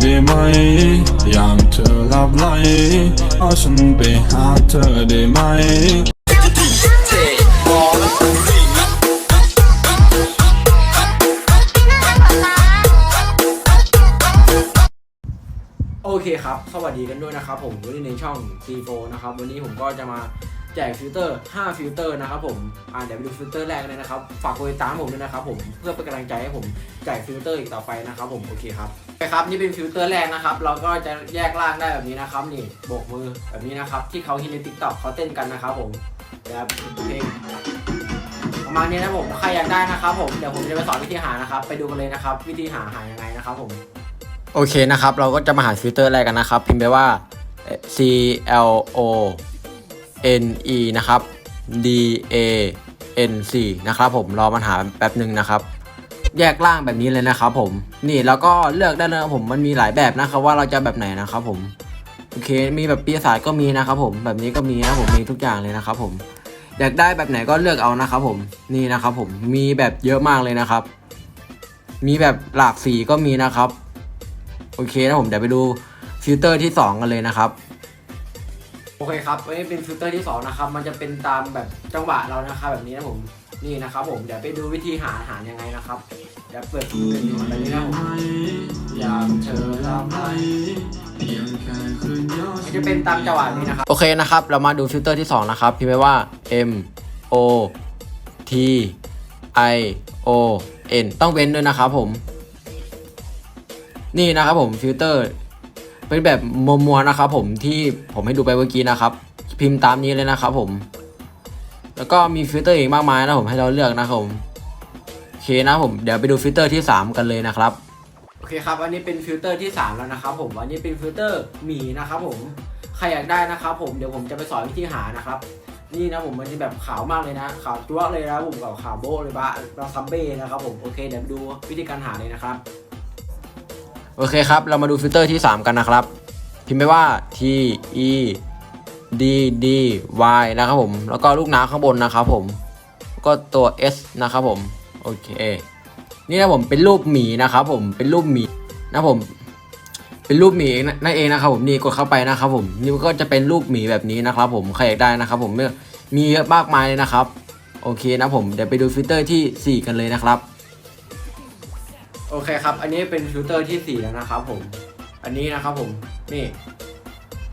ได้ไหมยามเธอหลับไหลเอาฉันไปหาเธอได้ไหมโอเคครับ สวัสดีกันด้วยนะครับผมวันนี้ในช่อง C4 นะครับ วันนี้ผมก็จะมาแจกฟิลเตอร์ 5 ฟิลเตอร์นะครับผม อ่าเดี๋ยวไปดูฟิลเตอร์แรกเลยนะครับ ฝากกดติดตามผมด้วยนะครับผม เพื่อเป็นกำลังใจให้ผมแจกฟิลเตอร์อีกต่อไปนะครับผม โอเคครับ คครับนี่เป็นฟิลเตอร์แรกนะครับ เราก็จะแยกล่างได้แบบนี้นะครับ นี่โบกมือแบบนี้นะครับ ที่เขาฮิตใน TikTok เขาเต้นกันนะครับผมแบบเพลงประมาณนี้นะผมใครอยากได้นะครับ ผมเดี๋ยวผมจะไปสอนวิธีหานะครับ ไปดูกันเลยนะครับ วิธีหาหายังไงนะครับผมโอเคนะครับ เราก็จะมาหาฟิลเตอร์แรกกันนะครับ พิมพ์ไปว่า C L O N E นะครับ D A N C นะครับผมรอมันหาแป๊บหนึ่งนะครับ แยกล่างแบบนี้เลยนะครับผมนี่แล้วก็เลือกได้เลยนะครับผมมันมีหลายแบบนะครับว่าเราจะแบบไหนนะครับผมโอเคมีแบบปีศาจก็มีนะครับผมแบบนี้ก็มีนะผมมีทุกอย่างเลยนะครับผมอยากได้แบบไหนก็เลือกเอานะครับผมนี่นะครับผมมีแบบเยอะมากเลยนะครับ มีแบบหลากสีก็มีนะครับโอเคนะผมเดี๋ยวไปดูฟิลเตอร์ที่ 2 กันเลยนะครับโอเคครับอันนี้เป็นฟิลเตอร์ที่2นะครับ มันจะเป็นตามแบบจังหวะเรานะครับแบบนี้นะผม นี่นะครับผม เดี๋ยวไปดูวิธีหาอาหารยังไงนะครับ เดี๋ยวเปิดเตอร์นี้แบบนี้นะผมยามเธอลำไรมันจะเป็นตามจังหวะนี้นะครับ โอเคนะครับ เรามาดูฟิลเตอร์ที่ 2 นะครับ พิมพ์ไว้ว่า M O T I O N ต้องเว้นด้วยนะครับผม นี่นะครับผมฟิลเตอร์ เป็นแบบมัวๆนะครับผมที่ผมให้ดูไปเมื่อกี้นะครับ พิมพ์ตามนี้เลยนะครับผม แล้วก็มีฟิลเตอร์อีกมากมายนะผมให้เราเลือกนะครับผม เคนะผมเดี๋ยวไปดูฟิลเตอร์ที่ 3 กันเลยนะครับ โอเคครับ อันนี้เป็นฟิลเตอร์ที่ 3 แล้วนะครับผม อันนี้เป็นฟิลเตอร์หมีนะครับผม ใครอยากได้นะครับผม เดี๋ยวผมจะไปสอนวิธีหานะครับ นี่นะผมมันจะแบบขาวมากเลยนะ ขาวจั๊วะเลยนะผมกับขาวโบ้เลยบะเราซัมเบ้นะครับผม โอเคเดี๋ยวไปดูวิธีการหาเลยนะครับ โอเคครับ เรามาดูฟิลเตอร์ที่ 3 กันนะครับ พิมพ์ไปว่า T E D D Y นะครับผม แล้วก็ลูกน้ำข้างบนนะครับผมแล้วก็ตัว S นะครับผม โอเค นี่นะผมเป็นรูปหมีนะครับผมเป็นรูปหมีนะผม เป็นรูปหมีนั่นเองนะครับผมนี่กดเข้าไปนะครับผมนี่ก็จะเป็นรูปหมีแบบนี้นะครับ ผมใครอยากได้นะครับ ผมมีเยอะมากมายเลยนะครับ โอเคนะผมเดี๋ยวไปดูฟิลเตอร์ที่ 4 กันเลยนะครับ โอเคครับ อันนี้เป็นฟิลเตอร์ที่ 4 แล้วนะครับผม อันนี้นะครับผมนี่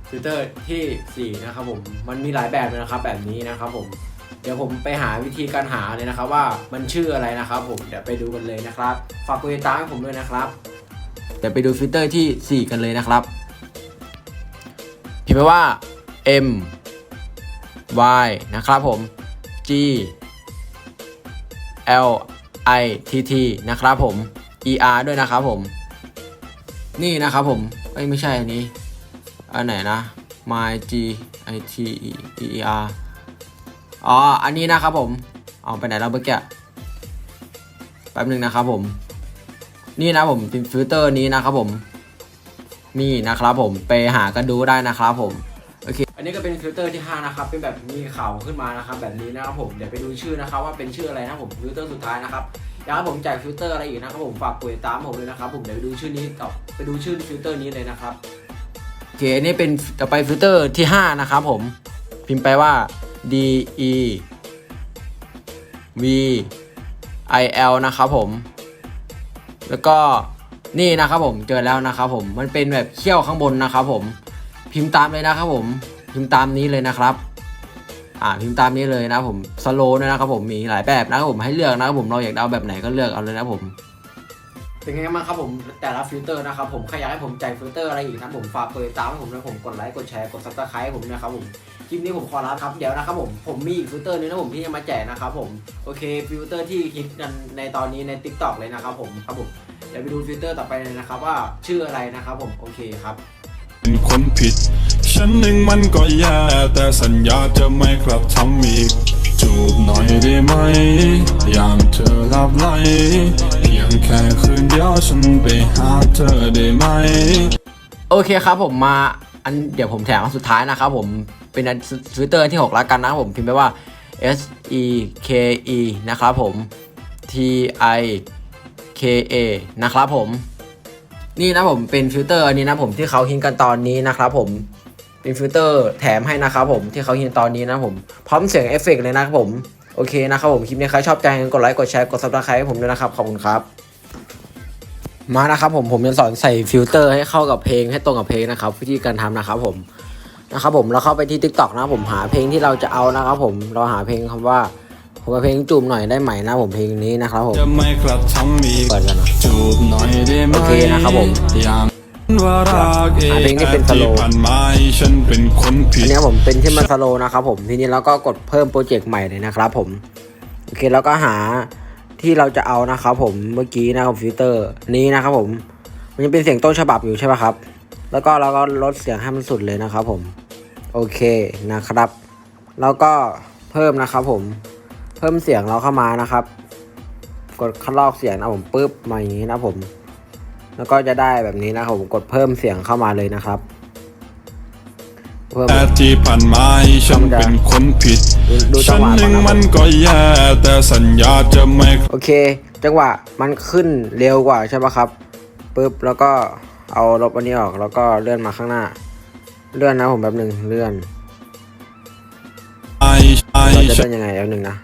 ฟิลเตอร์ที่ 4 นะครับผม มันมีหลายแบบเลยนะครับแบบนี้นะครับผม ดี๋ยวผมไปหาวิธีการหาเลยนะครับ ว่ามันชื่ออะไรนะครับ ผมเดี๋ยวไปดูกันเลยนะครับ ฝากกดติดตามให้ผมด้วยนะครับเดี๋ยวไปดูฟิลเตอร์ที่ 4 กันเลยนะครับพิมพ์ไปว่า M Y นะครับผม G L I T T นะครับผม E R ด้วยนะครับผม นี่นะครับผมเอ้ยไม่ใช่อันนี้ อันไหนนะ My G I T E E R อ๋อ อันนี้นะครับผม เอาไปไหนแล้วเมื่อกี้แป๊บหนึ่งนะครับผม นี่นะผมเป็นฟิลเตอร์นี้นะครับผม นี่นะครับผมไปหากันดูได้นะครับผมโอเค อันนี้ก็เป็นฟิลเตอร์ที่ 5 นะครับ เป็นแบบมีข่าวขึ้นมานะครับ แบบนี้นะครับผม เดี๋ยวไปดูชื่อนะครับว่าเป็นชื่ออะไรนะผมฟิลเตอร์สุดท้ายนะครับอยากให้ผมแจกฟิลเตอร์อะไรอีกนะครับผม ฝากกดติดตามผมเลยนะครับผม เดี๋ยวไปดูชื่อนี้ต่อไปดูชื่อฟิลเตอร์นี้เลยนะครับ โอเค อันนี้เป็นต่อไปฟิลเตอร์ที่ 5 นะครับผม พิมพ์ไปว่า D E V I L นะครับผม แล้วก็นี่นะครับผมเจอแล้วนะครับผมมันเป็นแบบเขี้ยวข้างบนนะครับผมพิมพ์ตามเลยนะครับผมพิมพ์ตามนี้เลยนะครับ อ่าพิมพ์ตามนี้เลยนะผมสโลว์ด้วยนะครับผมมีหลายแบบนะครับผมให้เลือกนะครับผมเราอยากเอาแบบไหนก็เลือกเอาเลยนะผมเป็นไงบ้างครับผมแต่ละฟิลเตอร์นะครับผมใครอยากให้ผมแจฟิลเตอร์อะไรอีกนะผมฝากกดติดตามผมนะผมกดไลค์กดแชร์กดซับสไครต์ผมนะครับผม คลิปนี้ผมขอลาครับเดี๋ยวนะครับผมผมมีอีกฟิลเตอร์นึงนะผมที่จะมาแจกนะครับผมโอเคฟิลเตอร์ที่ฮิตกันในตอนนี้ใน Tik t o อกเลยนะครับผมครับผมเดี๋ยวไปดูฟิลเตอร์ต่อไปเลยนะครับว่าชื่ออะไรนะครับผมโอเคครับเป็นคนผิด ฉันเองมันก็แย่แต่สัญญาจะไม่กลับทำอีก จูบหน่อยได้ไหม อยามเธอหลับไหลเพียงแค่คืนเดียวฉันไปหาเธอได้ไหม โอเคครับผมมาอันเดี๋ยวผมแถมอันสุดท้ายนะครับผม เป็นทวิตเตอร์ที่ 6ล้วกันนะผมพิมพ์ไปว่า S E K E นะครับผม T I K A นะครับผม นี่นะผมเป็นฟิลเตอร์อันนี้นะผมที่เขาฮิตกันตอนนี้นะครับผมเป็นฟิลเตอร์แถมให้นะครับผมที่เขาฮิตตอนนี้นะผม พร้อมเสียงเอฟเฟกต์เลยนะครับผม โอเคนะครับผมคลิปนี้ใครชอบใจกดไลค์กดแชร์กดซับสไครต์ให้ผมด้วยนะครับ ขอบคุณครับ มานะครับผมผมจะสอนใส่ฟิลเตอร์ให้เข้ากับเพลงให้ตรงกับเพลงนะครับวิธีการทำนะครับผม นะครับผมเราเข้าไปที่ Tik t o อกนะครับผมหาเพลงที่เราจะเอานะครับผมเราหาเพลงคำว่าผมเอาเพลงจูบหน่อยได้ไหมนะผมเพลงนี้นะครับผมจะไม่กระทำอีกเปิดกันนะจูบหน่อยได้ไหมโอเคนะครับผมอย่างว่ารักเอหาเพลงที่เป็นงสโลว์ที่ผ่านมาฉันเป็นคนผิอัดนเนี้ยผมเป็นที่มันสโลว์นะครับผมทีนี้เราก็กดเพิ่มโปรเจกต์ใหม่เลยนะครับผมโอเคแล้วก็หาที่เราจะเอานะครับผมเมื่อกี้นะครับฟิลเตอร์นี้นะครับผม มันจะเป็นเสียงต้นฉบับอยู่ใช่ไหมครับ แล้วก็เราก็ลดเสียงให้มันสุดเลยนะครับผม โอเคนะครับ แล้วก็เพิ่มนะครับผม เพิ่มเสียงเราเข้ามานะครับ กดคัดลอกเสียงนะผมปุ๊บมาอย่างนี้นะผม แล้วก็จะได้แบบนี้นะครับผมกดเพิ่มเสียงเข้ามาเลยนะครับเพิ่มแต่ที่ผ่านมาฉันเป็นคนผิดดูดูจัฉังนหวะก่เออนงนะคมัรับนก็แย่แต่สัญญาจะไม่ โอเค จังหวะมันขึ้นเร็วกว่าใช่ปะครับปุ๊บแล้วก็ เอาลบอันนี้ออกแล้วก็เลื่อนมาข้างหน้า เลื่อนนะผมแป๊บหนึ่งเลื่อนไอ้ไอ้เราจะฉัเลื่นอนยังไงแป๊บหนึ่งนะ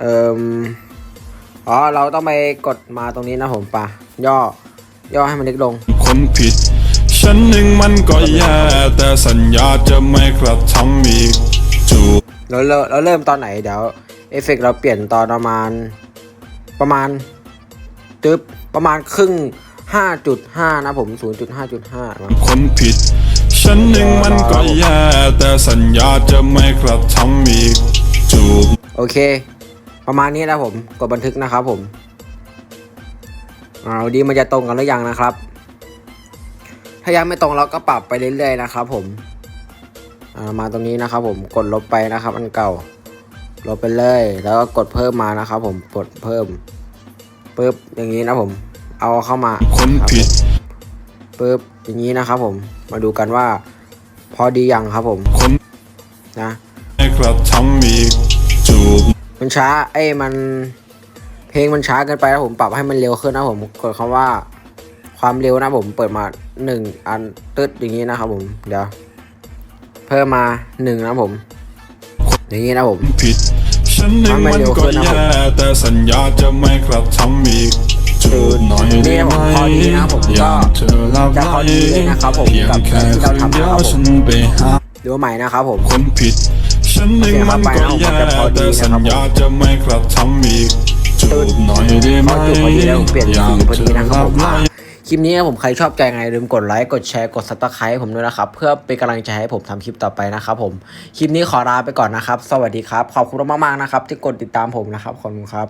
เอ่มอ๋อเราต้องไปกดมาตรงนี้นะผมปะย่อย่อให้มันเล็กลง คนผิด ฉันเองมันก็แย่แต่สัญญาจะไม่กระทำอีกจูบเราเริ่มเราเริ่มตอนไหนเดี๋ยวเอฟเฟกต์เราเปลี่ยนตอนประมาณ ประมาณตึ๊บประมาณครึ่ง 5.5 นะผม 0.5.5มาคนผิด ฉันเองมันก็แย่ แต่สัญญาจะไม่กระทำอีกจูบโอเค ประมาณนี้นะผม กดบันทึกนะครับผมเอาดีมันจะตรงกันหรือยังนะครับ ถ้ายังไม่ตรงเราก็ปรับไปเรื่อยๆนะครับผมอ่ามาตรงนี้นะครับผมกดลบไปนะครับ อันเก่า ลบไปเลย แล้วก็กดเพิ่มมานะครับผมกดเพิ่มปึ๊บอย่างนี้นะผม เอาเข้ามาคนผิดปึ๊บอย่างนี้นะครับ ผม มาดูกันว่า พอดียังครับ ผมคนนะไม่กระทำอีกจูบมันช้า เอ้ยมัน เพลงมันช้าเกินไปนะผมปรับให้มันเร็วขึ้นนะผมกดคำว่า ความเร็วนะผมเปิดมาหนึ่งอันตึ๊ดอย่างนี้นะครับ ผมเดี๋ยวเพิ่มมาหนึ่งนะผม อย่างนี้นะผมผิดฉันเองมันก็แย่แต่สัญญาจะไม่กระทำอีก จูบหน่อยได้ไหมพอดีนะผมก็อยากเธอรับจะพอดีเลยนะครับผมเพียงกับแค่ที่เราคืนทำเดียนะควรับผมฉันไปหาดูใหม่นะครับผมคนผิดฉันเองมันก็แย่แต่สัญญาจะไม่กระทำอีกจูบหน่อยได้ไหมพอจุดพอดีแล้วผมเปลี่ยนอสียากพอเธดีอนะครับรัผบมไหลคลิปนี้ผมใครชอบใจไงลืมกดไลค์กดแชร์กดซับสไครต์ผมด้วยนะครับ เพื่อเป็นกำลังใจให้ผมทำคลิปต่อไปนะครับผม คลิปนี้ขอลาไปก่อนนะครับ สวัสดีครับ ขอบคุณมากๆนะครับ ที่กดติดตามผมนะครับ ขอบคุณครับ